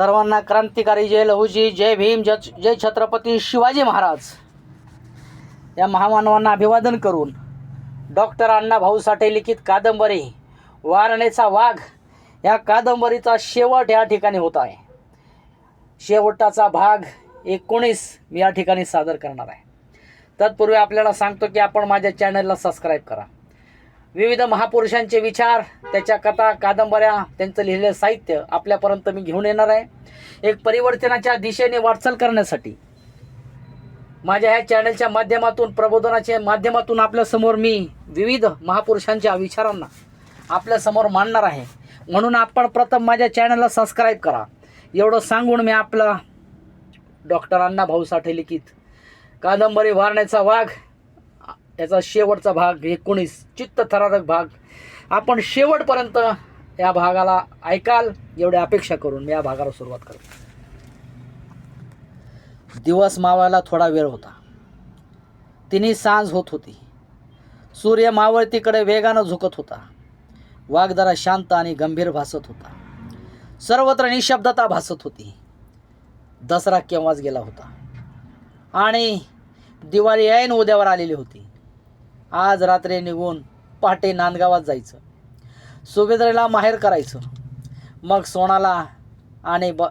सर्वांना क्रांतिकारी जय लहूजी जय भीम जय जय छत्रपती शिवाजी महाराज. या महामानवांना अभिवादन करून डॉक्टर अण्णा भाऊ साठे लिखित कादंबरी वारणेचा वाघ या कादंबरीचा शेवट या ठिकाणी होत आहे. शेवटाचा भाग एकोणीस मी या ठिकाणी सादर करणार आहे. तत्पूर्वी आपल्याला सांगतो की आपण माझ्या चॅनलला सबस्क्राईब करा. विविध महापुरुषांचे विचार त्याच्या कथा कादंबऱ्या त्यांचं लिहिलेलं साहित्य आपल्यापर्यंत मी घेऊन येणार आहे. एक परिवर्तनाच्या दिशेने वाटचाल करण्यासाठी. माझ्या ह्या चॅनलच्या माध्यमातून प्रबोधनाच्या माध्यमातून आपल्यासमोर मी विविध महापुरुषांच्या विचारांना आपल्यासमोर मांडणार आहे. म्हणून आपण प्रथम माझ्या चॅनलला सबस्क्राईब करा. एवढं सांगून मी आपला डॉक्टर अण्णा भाऊ साठे लिखित. कादंबरी वारण्याचा वाघ याचा शेवटचा भाग एकोणीस चित्त थरारक भाग. आपण शेवटपर्यंत या भागाला ऐकाल एवढी अपेक्षा करून मी या भागाला सुरुवात करतो. दिवस मावायला थोडा वेळ होता. तिन्ही सांज होत होती. सूर्य मावळतीकडे वेगानं झुकत होता. वाघ जरा शांत आणि गंभीर भासत होता. सर्वत्र निशब्दता भासत होती. दसरा केव्हाच गेला होता. आणि दिवाळी ऐन उद्यावर आलेली होती. आज रात्री निघून पहाटे नांदगावात जायचं. सुभेद्रेला माहेर करायचं. मग सोनाला आणि ब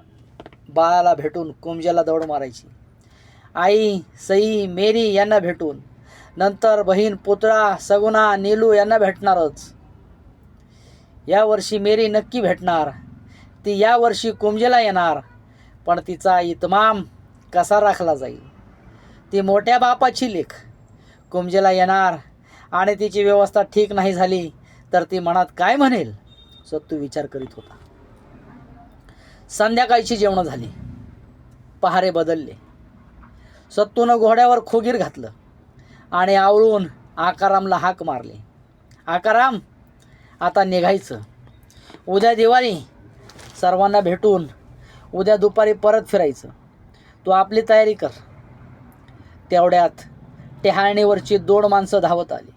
बाळाला भेटून कुमजेला दौड मारायची. आई सई मेरी यांना भेटून. नंतर बहीण पुतळा सगुणा नीलू यांना भेटणारच. यावर्षी मेरी नक्की भेटणार. ती यावर्षी कुमजेला येणार. पण तिचा इतमाम कसा राखला जाईल? ती मोठ्या बापाची लेख. कुमजेला येणार. आणि तिची व्यवस्था ठीक नाही झाली तर ती मनात काय म्हणेल? सत्तू विचार करीत होता. संध्याकाळची जेवणं झाली. पहारे बदलले. सत्तूनं घोड्यावर खोगीर घातलं आणि आवळून आकारामला हाक मारले. आकाराम आता निघायचं. उद्या दिवाळी. सर्वांना भेटून उद्या दुपारी परत फिरायचं. तू आपली तयारी कर. तेवढ्यात टेहाळणीवरची दोन माणसं धावत आली.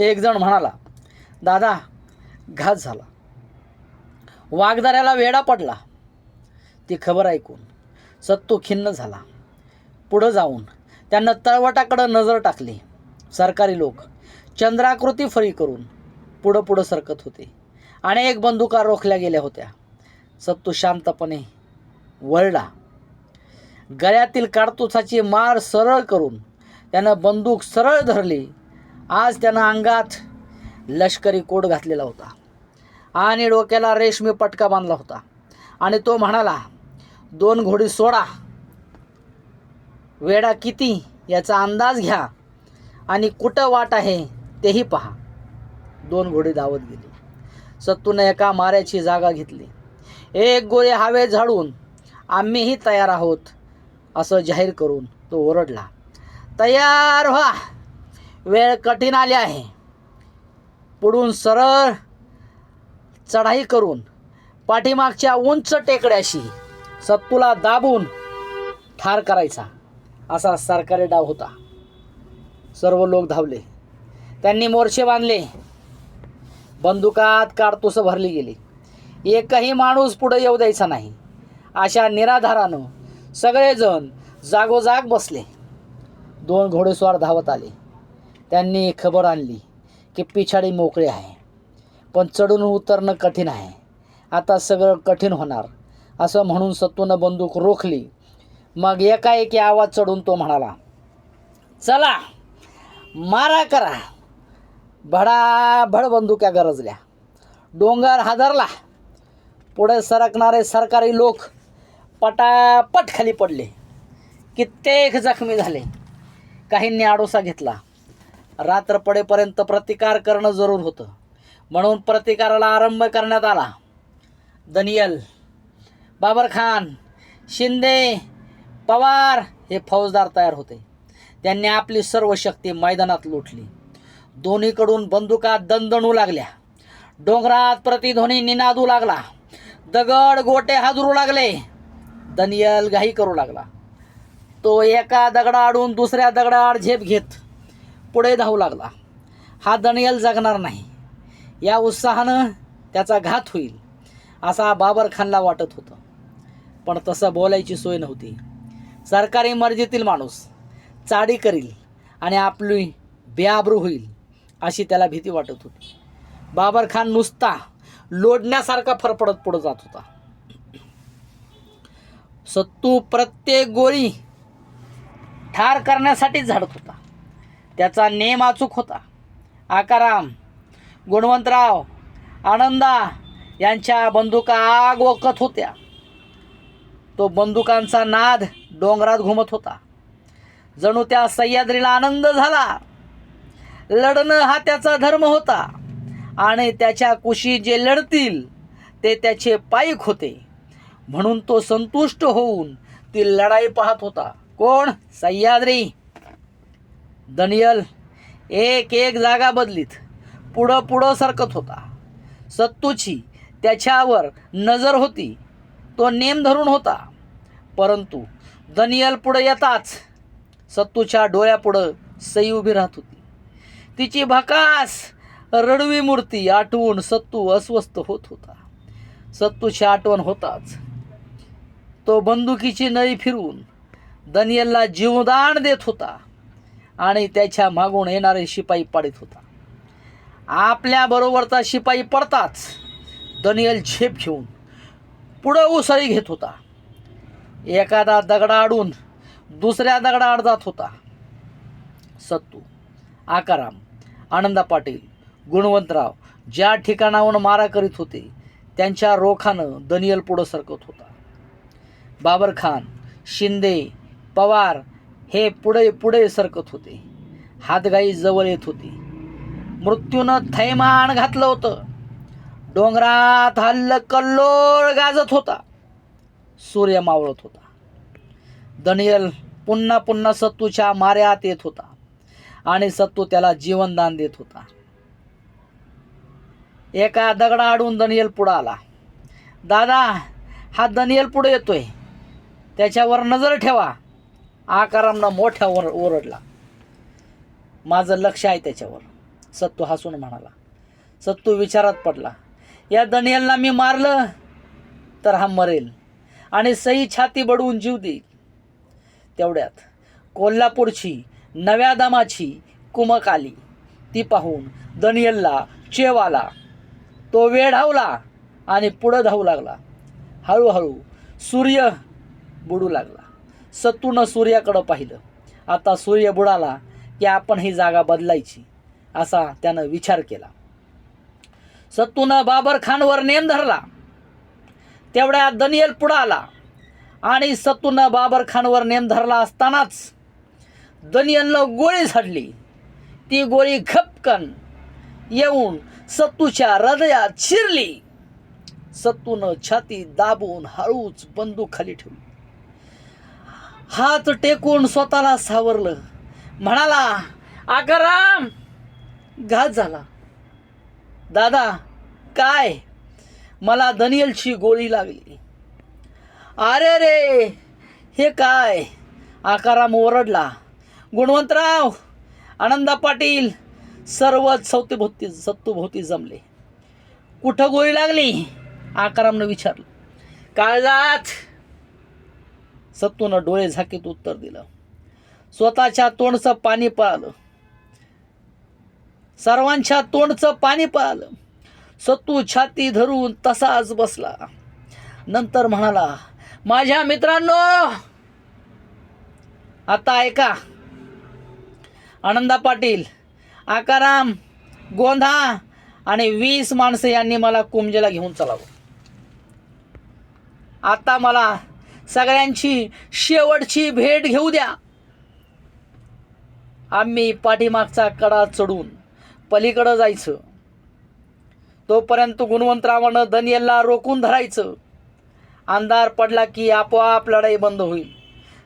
एक जण म्हणाला दादा घात झाला. वाघदाऱ्याला वेडा पडला. ती खबर ऐकून सत्तू खिन्न झाला. पुढं जाऊन त्यांना तळवटाकडं नजर टाकली. सरकारी लोक चंद्राकृती फळी करून पुढं पुढं सरकत होते अनेक बंदुका रोखल्या गेल्या होत्या. सत्तू शांतपणे वळला. गळ्यातील काडतुसाची मार सरळ करून त्यानं बंदूक सरळ धरली. आज त्यानं अंगात लष्करी कोट घातलेला होता. आणि डोक्याला रेशमी पटका बांधला होता. आणि तो म्हणाला दोन घोडी सोडा. वेडा किती याचा अंदाज घ्या. आणि कुठं वाट आहे तेही पहा. दोन घोडी धावत गेली. सत्तूने एका माऱ्याची जागा घेतली. एक गोळे हवे झाडून आम्हीही तयार आहोत असं जाहीर करून तो ओरडला. तयार व्हा. वेळ कठीण आली आहे. पुढून सरळ चढाई करून पाठीमागच्या उंच टेकड्याशी सत्तूला दाबून ठार करायचा. असा सरकारी डाव होता. सर्व लोक धावले. त्यांनी मोर्चे बांधले. बंदुकात काडतुस भरली गेली. एकही माणूस पुढे येऊ द्यायचा नाही. अशा निराधारानं सगळेजण जागोजाग बसले. दोन घोडेस्वार धावत आले. त्यांनी खबर आणली की पिछाडी मोकळी आहे. पण चढून उतरणं कठीण आहे. आता सगळं कठीण होणार असं म्हणून सत्तूनं बंदूक रोखली. मग एकाएकी आवाज चढून तो म्हणाला चला मारा करा. भडाभड बंदुक्या गरजल्या. डोंगर हादरला. पुढे सरकणारे सरकारी लोक पटापट खाली पडले. कित्येक जखमी झाले. काहींनी आडोसा घेतला. रात्र पडेपर्यंत प्रतिकार करणं जरूर होतं. म्हणून प्रतिकाराला आरंभ करण्यात आला. दनियल बाबर खान शिंदे पवार हे फौजदार तयार होते. त्यांनी आपली सर्व शक्ती मैदानात लुटली. दोन्हीकडून बंदुका दणदणू लागल्या. डोंगरात प्रतिध्वनी निनादू लागला. दगड गोटे हादरू लागले. दनियल घाई करू लागला. तो एका दगडाआडून दुसऱ्या दगडाआड झेप घेत पुढे धावू लागला. हा दणियल जगणार नाही. या उत्साहानं त्याचा घात होईल असा बाबर खानला वाटत होतं. पण तसं बोलायची सोय नव्हती. सरकारी मर्जीतील माणूस चाडी करील आणि आपली बेआब्रू होईल अशी त्याला भीती वाटत होती. बाबर खान नुसता लोडण्यासारखा फरफडत पुढं जात होता. सत्तू प्रत्येक गोळी ठार करण्यासाठीच झाडत होता. त्याचा नेम अचूक होता. आकाराम गुणवंतराव आनंदा यांच्या बंदुका आग ओकत होत्या. तो बंदुकांचा नाद डोंगरात घुमत होता. जणू त्या सह्याद्रीला आनंद झाला. लढणं हा त्याचा धर्म होता आणि त्याच्या कुशी जे लढतील ते त्याचे पाईक होते. म्हणून तो संतुष्ट होऊन ती लढाई पाहत होता. कोण? सह्याद्री. दनियल एक एक जागा बदलीत. पुढं पुढं सरकत होता. सत्तूची त्याच्यावर नजर होती. तो नेम धरून होता. परंतु दनियल पुढं येताच सत्तूच्या डोळ्यापुढं सई उभी राहत होती. तिची भकास रडवी मूर्ती आठवून सत्तू अस्वस्थ होत होता. सत्तूची आठवण होताच. तो बंदुकीची नळी फिरवून दनियलला जीवदान देत होता. आणि त्याच्या मागून येणारे शिपाई पाडित होता. आपल्याबरोबरचा शिपाई पडताच दनियल झेप घेऊन पुढं उसळी घेत होता. एखादा दगडा आडून दुसऱ्या दगडा आड जात होता. सत्तू आकाराम आनंदा पाटील गुणवंतराव ज्या ठिकाणाहून मारा करीत होते त्यांच्या रोखानं दनियल पुढं सरकत होता. बाबर खान शिंदे पवार हे पुढे पुढे सरकत होते. हातगाई जवळ येत होती. मृत्यूनं थैमान घातलं होतं. डोंगरात हल्ल कल्लोळ गाजत होता. सूर्य मावळत होता. दनियल पुन्हा पुन्हा सत्तूच्या माऱ्यात येत होता. आणि सत्तू त्याला जीवनदान देत होता. एका दगडा आडून दनियल पुढं आला. दादा हा दनियल पुढे येतोय. त्याच्यावर नजर ठेवा. आकारांना मोठ्या ओर ओरडला. माझं लक्ष आहे त्याच्यावर. सत्तू हसून म्हणाला. सत्तू विचारात पडला. या दनियलला मी मारलं तर हा मरेल आणि सई छाती बडवून जीव देईल. तेवढ्यात कोल्हापूरची नव्या दामाची कुमक आली. ती पाहून दनियलला चेव आला. तो वेढावला आणि पुढं धावू लागला. हळूहळू सूर्य बुडू लागला. सत्तूनं सूर्याकडं पाहिलं. आता सूर्य बुडाला की आपण ही जागा बदलायची असा त्यानं विचार केला. सत्तूनं बाबर खानवर नेम धरला. तेवढ्या दनियल पुढं आला. आणि सत्तूनं बाबर खानवर नेम धरला असतानाच दनियलनं गोळी झाडली. ती गोळी खपकन येऊन सत्तूच्या हृदयात शिरली. सत्तूनं छाती दाबून हळूच बंदूक खाली ठेवली. हात टेकून स्वतःला सावरलं. म्हणाला आकाराम घात झाला. दादा काय? मला दनियलची गोळी लागली. अरे रे हे काय? आकाराम ओरडला. गुणवंतराव आनंदा पाटील सर्व सवतीभोवती सत्तूभोवती जमले. कुठं गोळी लागली? आकारामनं विचारलं. काळजात सत्तूनं डोळे झाकीत उत्तर दिलं. स्वतःच्या तोंडचं पाणी पळालं सर्वांच्या तोंडचं पाणी पळालं सत्तू छाती धरून तसाच बसला. नंतर म्हणाला माझ्या मित्रांनो आता ऐका. आनंदा पाटील आकाराम गोंधा आणि वीस माणसं यांनी मला कुंजेला घेऊन चलावं. आता मला सगळ्यांची शेवटची भेट घेऊ द्या. आम्ही पाठीमागचा कडा चढून पलीकडं जायचं. तोपर्यंत गुणवंतरावानं दनियलला रोखून धरायचं. अंधार पडला की आपोआप लढाई बंद होईल.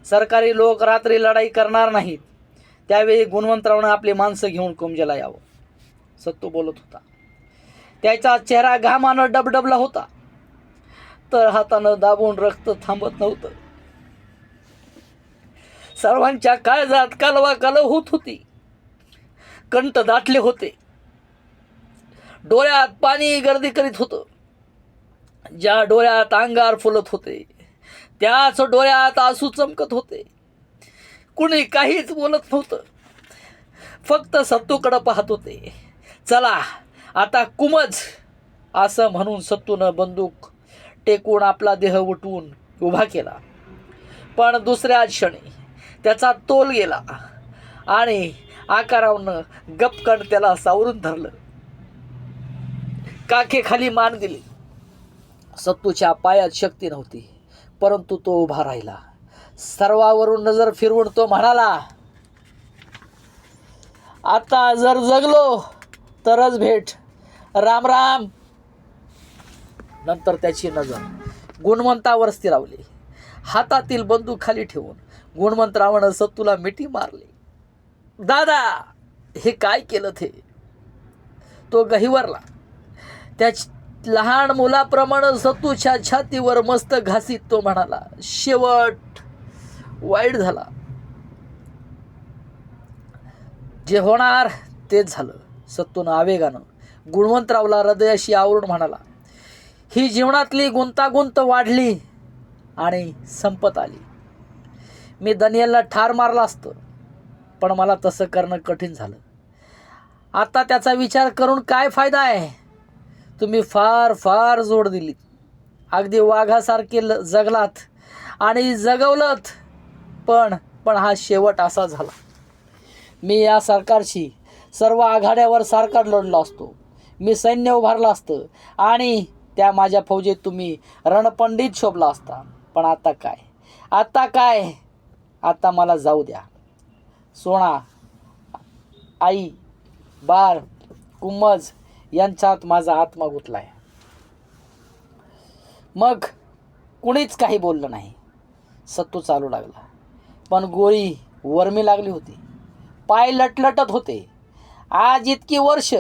सरकारी लोक रात्री लढाई करणार नाहीत. त्यावेळी गुणवंतरावनं आपली माणसं घेऊन कुंजेला यावं. सत्तू बोलत होता. त्याचा चेहरा घामानं डबडबला होता. तर हातानं दाबून रक्त थांबत नव्हतं. सर्वांच्या काळजात कालवा कालव होत होती. कंठ दाटले होते. डोळ्यात पाणी गर्दी करीत होतं. ज्या डोळ्यात अंगार फुलत होते त्याच डोळ्यात आसू चमकत होते. कुणी काहीच बोलत नव्हतं. फक्त सत्तूकडं पाहत होते. चला आता कुमज असं म्हणून सत्तूनं बंदूक टेकून आपला देह उठवून उभा केला. पण दुसऱ्या क्षणी त्याचा तोल गेला आणि आकारावनं गपकण त्याला सावरून धरलं. काखे खाली मान दिली. सत्तूच्या पायात शक्ती नव्हती परंतु तो उभा राहिला. सर्वावरून नजर फिरवून तो म्हणाला आता जर जगलो तरच भेट. राम राम. नंतर त्याची नजर गुणवंतावर स्थिरावली हातातील बंदूक खाली ठेवून गुणवंतरावनं सत्तूला मिठी मारली. दादा हे काय केलं ते? तो गहिवरला. त्या लहान मुलाप्रमाणे सत्तूच्या छातीवर मस्त घासीत तो म्हणाला. शेवट वाईट झाला. जे होणार तेच झालं सत्तूनं आवेगानं गुणवंतरावला हृदयाशी आवरून म्हणाला. ही जीवनातली गुंतागुंत वाढली आणि संपत आली. मी दनियलला ठार मारला असतं पण मला तसं करणं कठीण झालं. आता त्याचा विचार करून काय फायदा आहे? तुम्ही फार फार जोड दिलीत. अगदी वाघासारखे ल जगलात आणि जगवलत पण पण हा शेवट असा झाला. मी या सरकारशी सर्व आघाड्यावर सरकार लढलो असतो. मी सैन्य उभारलं असतं आणि त्या माझ्या फौजेत तुम्ही रणपंडित शोभला असता. पण आता काय? आता काय? आता मला जाऊ द्या. सोना आई बार कुम्मज यांच्यात माझा आत्मा गुंतलाय. मग कुणीच काही बोललं नाही. सत्तू चालू लागला. पण गोळी वर्मी लागली होती. पाय लटलटत होते. आज इतकी वर्ष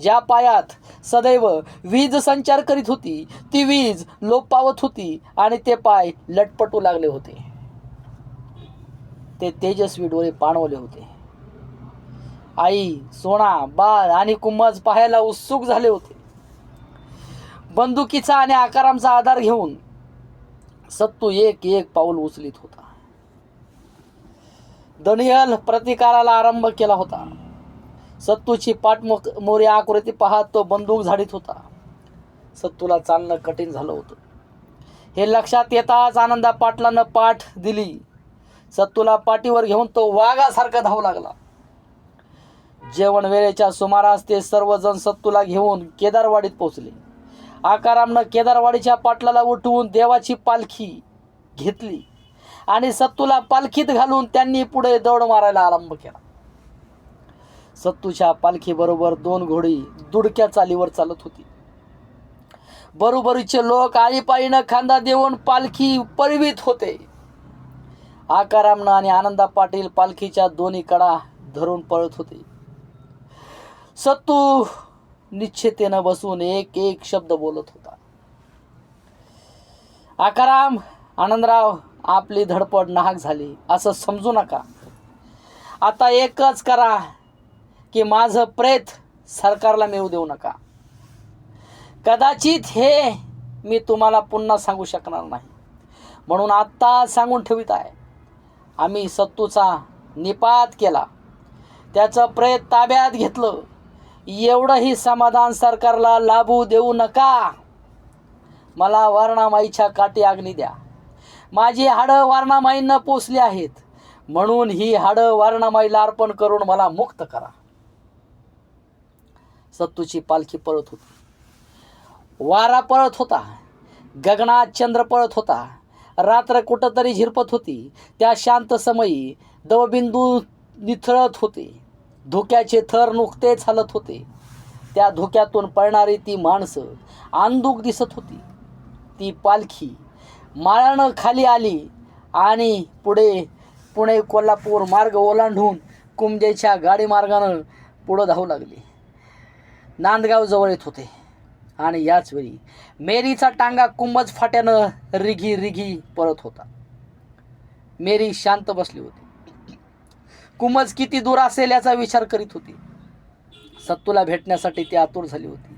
ज्या पायात सदैव वीज संचार करीत होती ती वीज लोप पावत होती आणि ते पाय लटपटू लागले होते. ते तेजस्वी डोळे पाणवले होते. आई सोना बाळ आणि कुंभज पाहायला उत्सुक झाले होते. बंदुकीचा आणि आकारांचा आधार घेऊन सत्तू एक एक पाऊल उचलित होता. दनियल प्रतिकाराला आरंभ केला होता. सत्तूची पाठमुख मोरी आकृती पाहत तो बंदूक झाडीत होता. सत्तूला चालणं कठीण झालं होतं. हे लक्षात येताच आनंदा पाटलानं पाठ दिली. सत्तूला पाठीवर घेऊन तो वाघासारखा धावू लागला. जेवण वेळेच्या सुमारास ते सर्वजण सत्तूला घेऊन केदारवाडीत पोचले आकारामनं केदारवाडीच्या पाटलाला उठवून देवाची पालखी घेतली आणि सत्तूला पालखीत घालून त्यांनी पुढे दौड मारायला आरंभ केला. सत्तूच्या पालखीबरोबर दोन घोडी दुडक्या चालीवर चालत होती. बरोबरीचे लोक आळीपाळीनं खांदा देऊन पालखी परवीत होते. आकारामनं आणि आनंदा पाटील पालखीच्या दोन्ही कडा धरून पळत होते. सत्तू निश्चितेनं बसून एक एक शब्द बोलत होता. आकाराम आनंदराव आपली धडपड नाहक झाली. असं समजू नका. आता एकच करा. की माझं प्रेत सरकारला मिळू देऊ नका. कदाचित हे मी तुम्हाला पुन्हा सांगू शकणार नाही. म्हणून आत्ता सांगून ठेवित आहे. आम्ही सत्तूचा निपात केला. त्याचं प्रेत ताब्यात घेतलं. एवढंही समाधान सरकारला लाभू देऊ नका. मला वारणामाईच्या काठी अग्नी द्या. माझी हाडं वारणामाईंना पोचली आहेत. म्हणून ही हाडं वारणामाईला अर्पण करून मला मुक्त करा. सत्तूची पालखी पळत होती. वारा पळत होता. गगनात चंद्र पळत होता. रात्र कुठंतरी झिरपत होती. त्या शांत समयी दवबिंदू निथळत होते. धोक्याचे थर नुकतेच हलत होते. त्या धोक्यातून पळणारी ती माणसं आंदूक दिसत होती. ती पालखी माळानं खाली आली आणि पुढे पुणे कोल्हापूर मार्ग ओलांडून कुंजेच्या गाडी मार्गानं पुढं धावू लागली. नांदगाव जवळ येत होते. आणि याचवेळी मेरीचा टांगा कुंभज फाट्यानं रिघी रिघी पळत होता. मेरी शांत बसली होती. कुंभज किती दूर असेल याचा विचार करीत होती. सत्तूला भेटण्यासाठी ती आतुर झाली होती.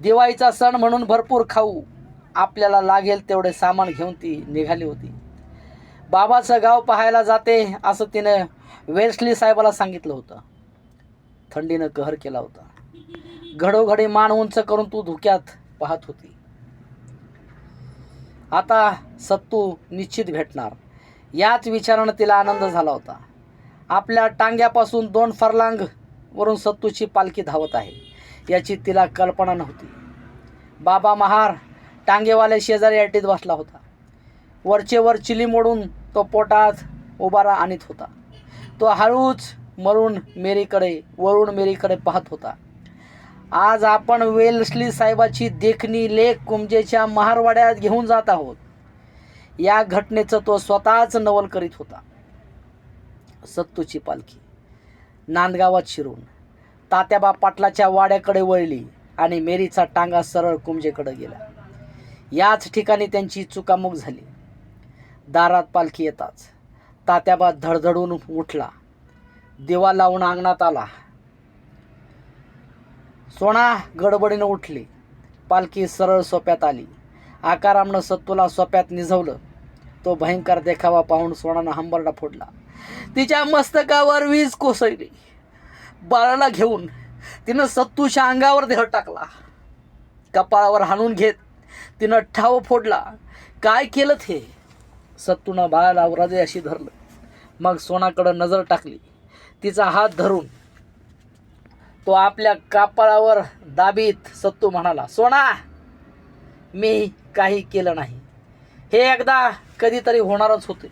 दिवाळीचा सण म्हणून भरपूर खाऊ आपल्याला लागेल तेवढे सामान घेऊन ती निघाली होती. बाबाचं गाव पाहायला जाते असं तिनं वेल्सली साहेबाला सांगितलं होतं. थंडीनं कहर केला होता. घडोघडी मान उंच करून तू धुक्यात पाहत होती. आता सत्तू निश्चित भेटणार. याच विचारानं तिला आनंद झाला होता. आपल्या टांग्यापासून दोन फरलांग वरून सत्तूची पालखी धावत आहे याची तिला कल्पना नव्हती. बाबा महार टांगेवाल्या शेजारी अटीत बसला होता. वरचे वर चिली मोडून तो पोटात उभारा आणत होता. तो हळूच मरून मेरीकडे वरून मेरीकडे पाहत होता. आज आपण वेलस्ली साहेबाची देखणी लेख कुंजेच्या महारवाड्यात घेऊन जात आहोत. या घटनेचं तो स्वतःच नवल करीत होता. सत्तूची पालखी. नांदगावात शिरून. तात्याबा पाटलाच्या वाड्याकडे वळली आणि मेरीचा टांगा सरळ कुमजेकडे गेला. याच ठिकाणी त्यांची चुकामुक झाली. दारात पालखी येताच. तात्याबा धडधडून उठला. दिवा लावून अंगणात आला. सोना गडबडीनं उठली. पालखी सरळ सोप्यात आली. आकारामनं सत्तूला सोप्यात निझवलं. तो भयंकर देखावा पाहून सोनानं हंबरडा फोडला. तिच्या मस्तकावर वीज कोसळली. बाळाला घेऊन तिनं सत्तूच्या अंगावर देह टाकला. कपाळावर हाणून घेत तिनं ठाव फोडला. काय केलं ते सत्तूनं बाळाला हृदयाशी धरलं. मग सोनाकडं नजर टाकली. तिचा हात धरून तो आपल्या कापळावर दाबीत सत्तू म्हणाला सोना मी काही केलं नाही. हे एकदा कधीतरी होणारच होते.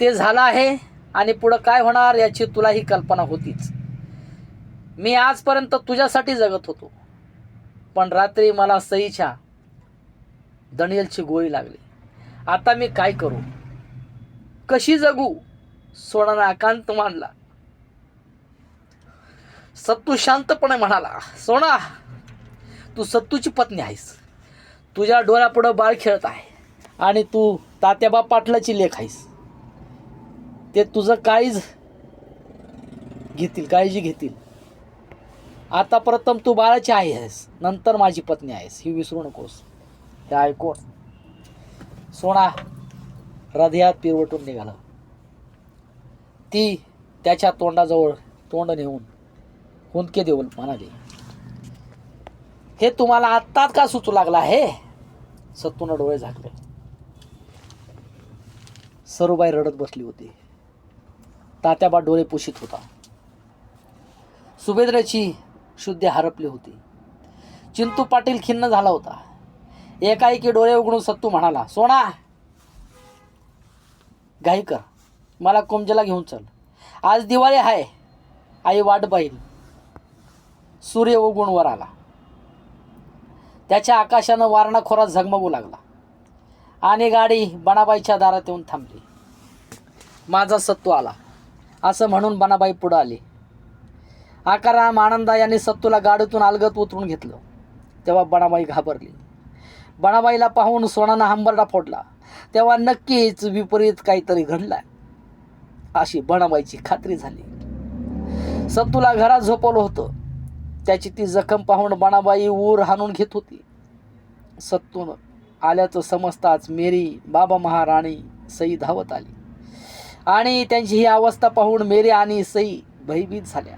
ते झालं आहे आणि पुढं काय होणार याची तुलाही कल्पना होतीच. मी आजपर्यंत तुझ्यासाठी जगत होतो. पण रात्री मला सईच्या दणियलची गोळी लागली. आता मी काय करू? कशी जगू? सोनानं आकांत मानला. सत्तू शांतपणे म्हणाला सोना तू सत्तूची पत्नी आहेस. तुझ्या डोळ्यापुढं बाळ खेळत आहे आणि तू तात्याबा पाटलाची लेख आहेस. ते तुझं काळीज घेतील काळजी घेतील. आता प्रथम तू बाळाची आई आहेस नंतर माझी पत्नी आहेस. ही विसरू नकोस. हे ऐकून सोना हृदयात पिरवटून निघालं. ती त्याच्या तोंडाजवळ तोंड नेऊन हुंदके देऊन म्हणाले हे तुम्हाला आत्ताच का सुचू लागला आहे? सत्तून डोळे झाकले. सरूबाई रडत बसली होती. तात्याबा डोळे पुशीत होता. सुभेद्राची शुद्धी हरपली होती. चिंतू पाटील खिन्न झाला होता. एकाएकी डोळे उघडून सत्तू म्हणाला सोना घाई कर. मला कोमजेला घेऊन चल. आज दिवाळी आहे. आई वाट पाहिली. सूर्य उगुणवर वर आला. त्याच्या आकाशानं वारणाखोरात झगमगू लागला. आणि गाडी बनाबाईच्या दारात येऊन थांबली. माझा सत्तू आला. असं म्हणून बनाबाई पुढं आली. आकाराम आनंदा यांनी सत्तूला गाडीतून अलगत उतरून घेतलं. तेव्हा बनाबाई घाबरली. बनाबाईला पाहून सोनानं हंबरडा फोडला. तेव्हा नक्कीच विपरीत काहीतरी घडलाय. अशी बनाबाईची खात्री झाली. सत्तूला घरात झोपवलं होतं. त्याची ती जखम पाहून बाणाबाई ऊर हाणून घेत होती. सत्तून आल्याचं समजताच मेरी बाबा महाराणी सई धावत आली. आणि त्यांची ही अवस्था पाहून मेरी आणि सई भयभीत झाल्या.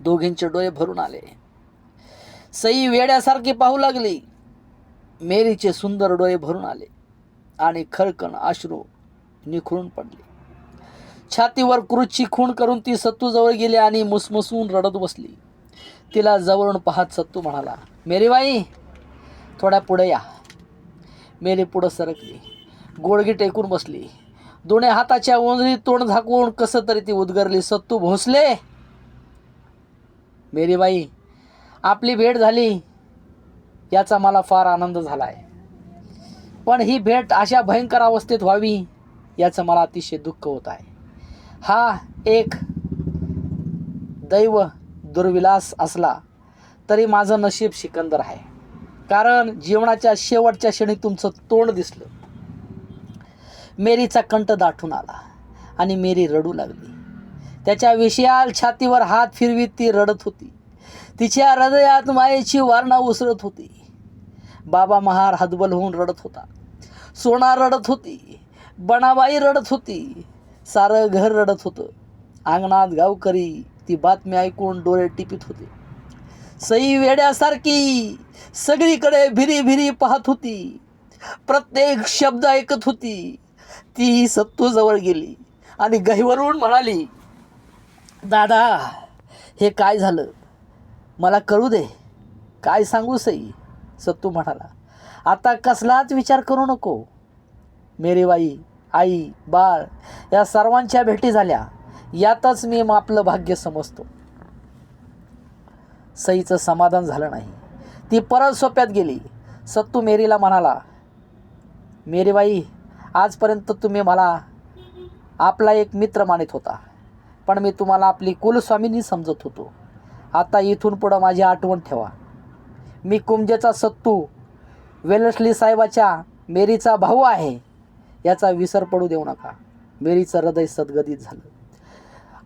दोघींचे डोळे भरून आले. सई वेड्यासारखी पाहू लागली. मेरीचे सुंदर डोळे भरून आले. आणि खळकण अश्रू निखळून पडले. छातीवर क्रूजची खूण करून ती सत्तूजवळ गेली आणि मुसमुसून रडत बसली. तिला जवळून पाहत सत्तू म्हणाला मेरीबाई थोड्या पुढे या. मेरी पुढं सरकली. गोडगी टेकून बसली. दोन्ही हाताच्या ओंजळीत तोंड झाकून कसं तरी ती उद्गरली सत्तू भोसले. मेरीबाई आपली भेट झाली याचा मला फार आनंद झाला आहे पण ही भेट अशा भयंकर अवस्थेत व्हावी याचं मला अतिशय दुःख होत आहे. हा एक दैव दुर्विलास असला तरी माझं नशीब सिकंदर आहे. कारण जीवनाच्या शेवटच्या क्षणी तुमचं तोंड दिसलं. मेरीचा कंठ दाटून आला आणि मेरी रडू लागली. त्याच्या विषयाल छातीवर हात फिरवीत ती रडत होती. तिच्या हृदयात मायेची वारणा उसळत होती. बाबा महार हदबल होऊन रडत होता. सोना रडत होती. बनाबाई रडत होती. सारं घर रडत होतं. अंगणात गावकरी ती बातमी ऐकून डोळे टिपित होते. सई वेड्यासारखी सगळीकडे भिरी भिरी पाहत होती. प्रत्येक शब्द ऐकत होती. ती सत्तू जवळ गेली आणि गहिवरून म्हणाली दादा हे काय झालं? मला कळू दे. काय सांगू सई? सत्तू म्हणाला आता कसलाच विचार करू नको. मेरी बाई आई बाळ या सर्वांच्या भेटी झाल्या. यातच मी आपलं भाग्य समजतो. सईचं समाधान झालं नाही. ती परत सोप्यात गेली. सत्तू मेरीला म्हणाला मेरीबाई आजपर्यंत तुम्ही मला आपला एक मित्र मानित होता. पण मी तुम्हाला आपली कुलस्वामिनी समजत होतो. आता इथून पुढं माझी आठवण ठेवा. मी कुंजेचा सत्तू वेलसली साहेबाच्या मेरीचा भाऊ आहे. याचा विसर पडू देऊ नका. मेरीचं हृदय सद्गदित झालं.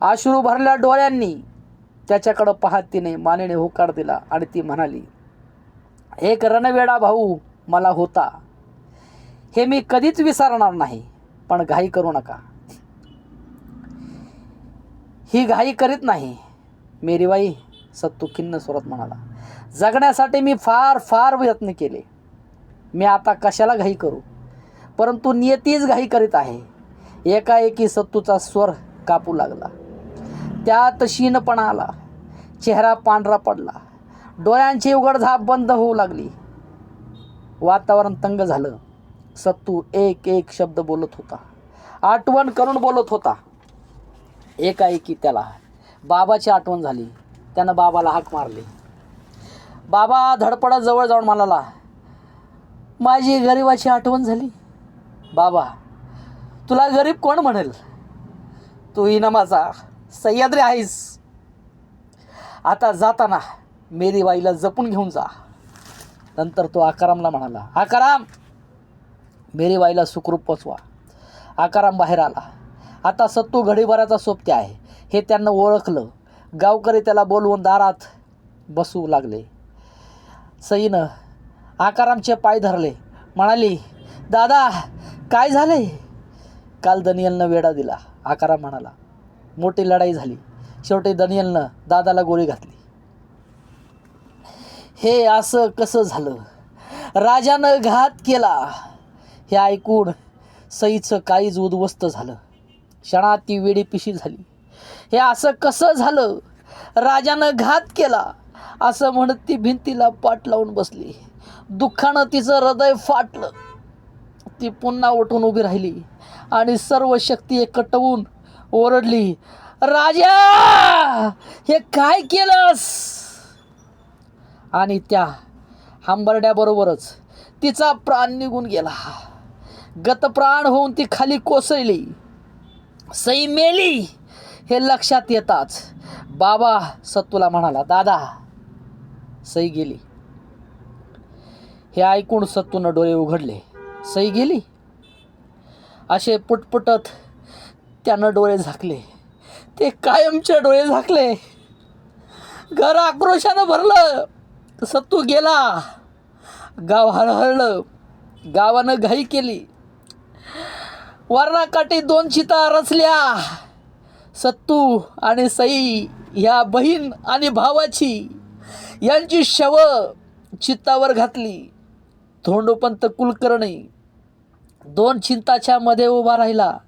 आश्रू भरल्या डोळ्यांनी त्याच्याकडं पाहत तिने मानेने होकार दिला आणि ती म्हणाली एक रणवेडा भाऊ मला होता. हे मी कधीच विसरणार नाही पण घाई करू नका. ही घाई करीत नाही. मेरीबाई सत्तू खिन्न स्वरात म्हणाला जगण्यासाठी मी फार फार प्रयत्न केले. मी आता कशाला घाई करू? परंतु नियतीच घाई करीत आहे. एकाएकी सत्तूचा स्वर कापू लागला. त्यात शीनपणा आला. चेहरा पांढरा पडला. डोळ्यांची उघडझाप बंद होऊ लागली. वातावरण तंग झालं. सत्तू एक एक शब्द बोलत होता. आठवण करून बोलत होता. एकाएकी त्याला बाबाची आठवण झाली. त्यानं बाबाला हाक मारली. बाबा धडपडा जवळ जाऊन म्हणाला माझी गरिबाची आठवण झाली. बाबा तुला गरीब कोण म्हणेल? तू इनामाचा सह्याद्री आहेस. आता जाताना मेरी बाईला जपून घेऊन जा. नंतर तो आकारामला म्हणाला आकाराम! मेरी बाईला सुखरूप पोचवा. आकाराम बाहेर आला. आता सत्तू घडीभराचा सोबते आहे. हे त्यांना ओळखलं. गावकरी त्याला बोलवून दारात बसू लागले. सईनं आकारामचे पाय धरले. म्हणाली दादा काय झालंय? काल दनियलनं वेडा दिला आकारा म्हणाला. मोठी लढाई झाली. शेवटी दनियलनं दादाला गोळी घातली. हे असं कसं झालं? राजानं घात केला. हे ऐकून सईचं काहीच उद्ध्वस्त झालं. क्षणात ती वेडी पिशी झाली. हे असं कसं झालं? राजानं घात केला. असं म्हणत ती भिंतीला पाठ लावून बसली. दुःखानं तिचं हृदय फाटलं. ती पुन्हा उठून उभी राहिली आणि सर्व शक्ती एकटवून ओरडली राजा हे काय केलंस? आणि त्या हंबरड्याबरोबरच तिचा प्राण निघून गेला. गतप्राण होऊन ती खाली कोसळली. सई मेली हे लक्षात येताच बाबा सत्तूला म्हणाला दादा सई गेली. हे ऐकून सत्तूनं डोळे उघडले. सई गेली. असे पुटपुटत त्यानं डोळे झाकले. ते कायमचे डोळे झाकले. घर आक्रोशानं भरलं. सत्तू गेला. गाव हळहळलं. गावानं घाई केली. वरणाकाठी दोन चिता रचल्या. सत्तू आणि सई ह्या बहीण आणि भावाची यांची शव चित्तावर घातली. धोंडोपंत कुलकर्णी दोन चिंताच्या मध्ये उभा राहिला.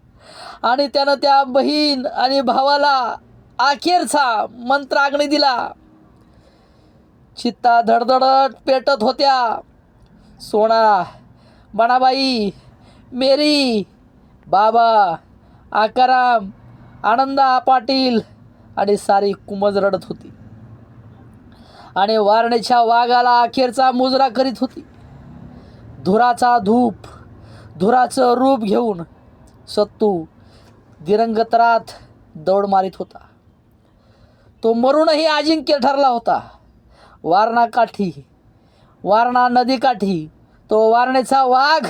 आणि त्यानं त्या बहीण आणि भावाला अखेरचा मंत्राग्नी दिला. चित्ता धडधडत पेटत होत्या. सोना बनाबाई मेरी बाबा आकाराम आनंदा पाटील आणि सारी कुमज रडत होती. आणि वारणेच्या वाघाला अखेरचा मुजरा करीत होती. धुराचा धूप धुराचं रूप घेऊन सत्तू दिरंगतरात दौड मारित होता. तो मरूनही अजिंक्य ठरला होता. वारणा काठी वारणा नदीकाठी तो वारणेचा वाघ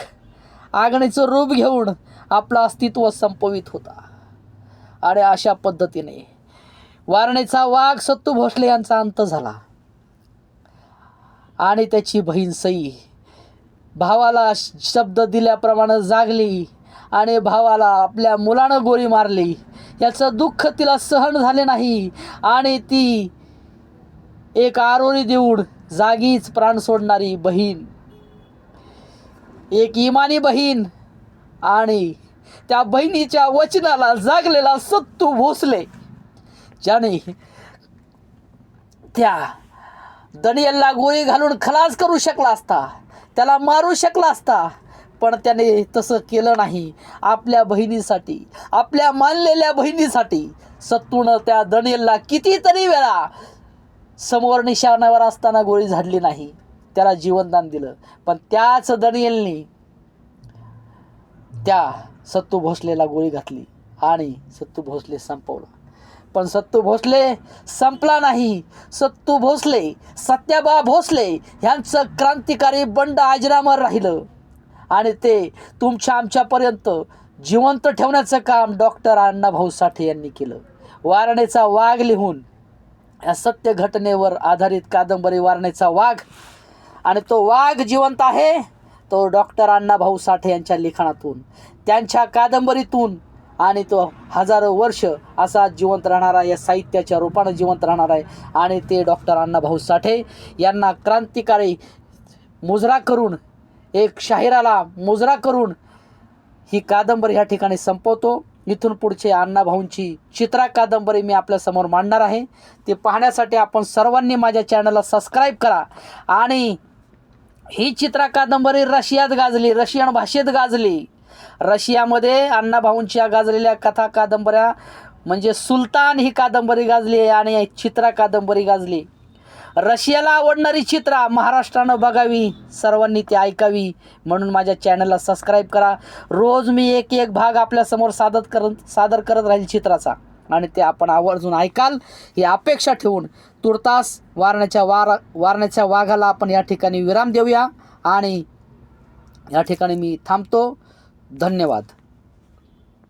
आगणीचं रूप घेऊन आपलं अस्तित्व संपवित होता. आणि अशा पद्धतीने वारणेचा वाघ सत्तू भोसले यांचा अंत झाला. आणि त्याची बहीण सई भावाला श- शब्द दिल्याप्रमाणे जागली आणि भावाला आपल्या मुलानं गोळी मारली. याचं दुःख तिला सहन झाले नाही आणि ती एक आरोरी देऊन जागीच प्राण सोडणारी बहीण. एक इमानी बहीण आणि त्या बहिणीच्या वचनाला जागलेला सत्तू भोसले. ज्याने त्या दनियलला गोळी घालून खलास करू शकला असता. त्याला मारू शकला असता. पण त्याने तसं केलं नाही. आपल्या बहिणीसाठी आपल्या मानलेल्या बहिणीसाठी सत्तूनं त्या दणेलला कितीतरी वेळा समोर निशाणावर असताना गोळी झाडली नाही. त्याला जीवनदान दिलं. पण त्याच दणियलनी त्या सत्तू भोसलेला गोळी घातली आणि सत्तू भोसले संपवला. पण सत्तू भोसले संपला नाही. सत्तू भोसले सत्याबा भोसले ह्यांचं क्रांतिकारी बंड आजरामर राहिलं. आणि ते तुमच्या आमच्यापर्यंत जिवंत ठेवण्याचं काम डॉक्टर अण्णाभाऊ साठे यांनी केलं. वारणेचा वाघ लिहून या सत्य घटनेवर आधारित कादंबरी वारणेचा वाघ. आणि तो वाघ जिवंत आहे तो डॉक्टर अण्णाभाऊ साठे यांच्या लिखाणातून त्यांच्या कादंबरीतून आणि तो हजारो वर्ष असा जिवंत राहणारा या साहित्याच्या रूपानं जिवंत राहणार आहे. आणि ते डॉक्टर अण्णाभाऊ साठे यांना क्रांतिकारी मुजरा करून एक शाहिराला मुजरा करून ही कादंबरी ह्या ठिकाणी संपवतो. इथून पुढचे अण्णाभाऊंची चित्रा कादंबरी मी आपल्यासमोर मांडणार आहे. ते पाहण्यासाठी आपण सर्वांनी माझ्या चॅनलला सबस्क्राईब करा. आणि ही चित्रा कादंबरी रशियात गाजली रशियन भाषेत गाजली. रशियामध्ये अण्णाभाऊंच्या गाजलेल्या कथा कादंबऱ्या म्हणजे सुलतान ही कादंबरी गाजली आहे आणि चित्रा कादंबरी गाजली रशियाला आवडणारी चित्रा महाराष्ट्रानं बघावी सर्वांनी ती ऐकावी म्हणून माझ्या चॅनलला सबस्क्राईब करा. रोज मी एक एक भाग आपल्यासमोर सादर करत सादर करत राहील चित्राचा. आणि ते आपण आवर्जून ऐकाल ही अपेक्षा ठेवून तुर्तास वारण्याच्या वार वारण्याच्या वाघाला आपण या ठिकाणी विराम देऊया. आणि या ठिकाणी मी थांबतो. धन्यवाद.